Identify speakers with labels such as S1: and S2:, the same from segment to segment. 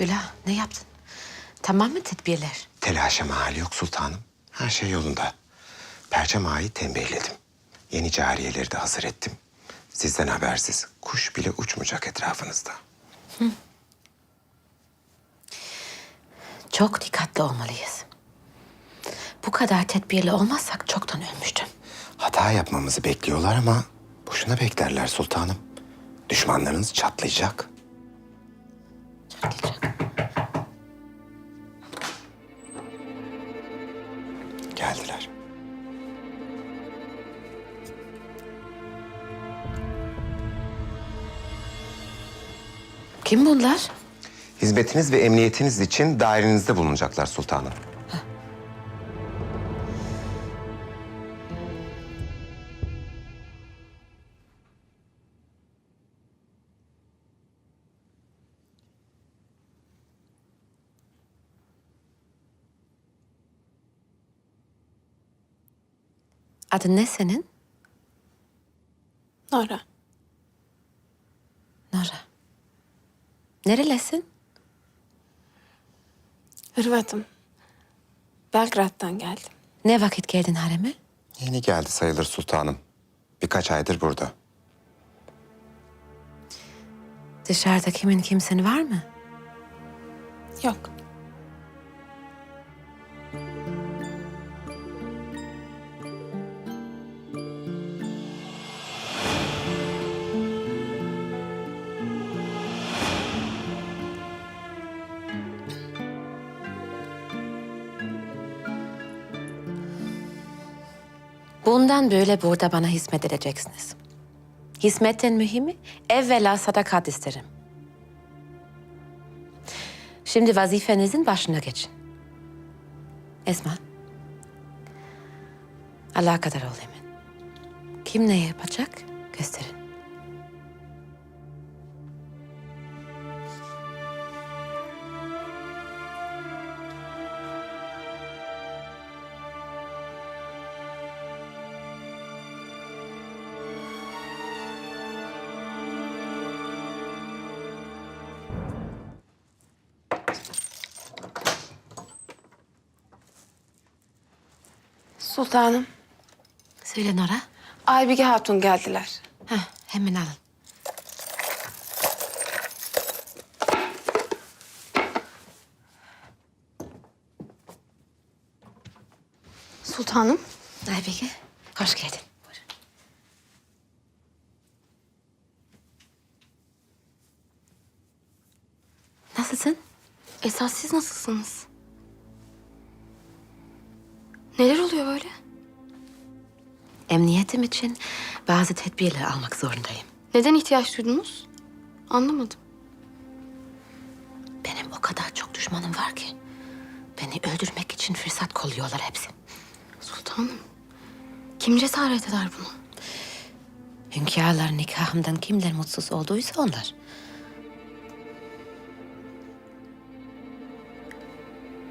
S1: Gülah ne yaptın? Tamam mı tedbirler?
S2: Telaşa mahal yok sultanım. Her şey yolunda. Perçem ağayı tembihledim. Yeni cariyeleri de hazır ettim. Sizden habersiz kuş bile uçmayacak etrafınızda.
S1: Çok dikkatli olmalıyız. Bu kadar tedbirli olmazsak çoktan ölmüştüm.
S2: Hata yapmamızı bekliyorlar ama boşuna beklerler sultanım. Düşmanlarınız çatlayacak.
S1: Çatlayacak.
S2: Geldiler.
S1: Kim bunlar?
S2: Hizmetiniz ve emniyetiniz için dairenizde bulunacaklar sultanım.
S1: Adın ne senin?
S3: Nora.
S1: Nora. Nerelisin?
S3: Hırvatım. Belgrad'dan geldim.
S1: Ne vakit geldin hareme?
S2: Yeni geldi sayılır sultanım. Birkaç aydır burada.
S1: Dışarıda kimin kimsin var mı?
S3: Yok.
S1: Bundan böyle burada bana hizmet edeceksiniz. Hizmetten mühimi evvela sadakat isterim. Şimdi vazifenizin başına geçin. Esma. Allah kadar ol emin. Kim ne yapacak gösterin.
S3: Sultanım.
S1: Söyle Nora.
S3: Aybige Hatun geldiler.
S1: Heh, hemen alın.
S3: Sultanım.
S1: Aybike, hoş geldin. Buyurun. Nasılsın?
S4: Esas siz nasılsınız? Neler oluyor böyle?
S1: Emniyetim için bazı tedbirler almak zorundayım.
S4: Neden ihtiyaç duydunuz? Anlamadım.
S1: Benim o kadar çok düşmanım var ki. Beni öldürmek için fırsat kolluyorlar hepsi.
S4: Sultanım. Kim cesaret eder buna?
S1: Hünkârlar nikahımdan kimler mutsuz olduysa onlar.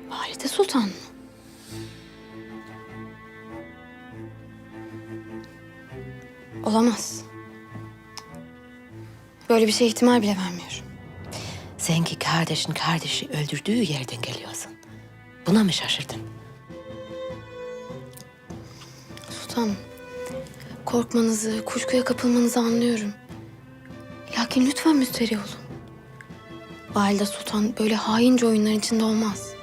S4: Valide Sultan mı? Olamaz. Böyle bir şey ihtimal bile vermiyorum.
S1: Sen ki kardeşin kardeşi öldürdüğü yerden geliyorsun. Buna mı şaşırdın?
S4: Sultanım. Korkmanızı, kuşkuya kapılmanızı anlıyorum. Lakin lütfen müsterih olun. Valide Sultan böyle haince oyunların içinde olmaz.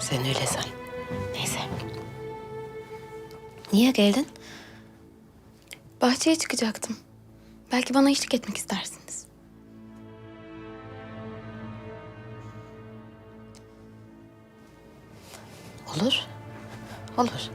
S1: Sen öyle san. Niye geldin?
S4: Bahçeye çıkacaktım. Belki bana eşlik etmek istersiniz.
S1: Olur. Olur.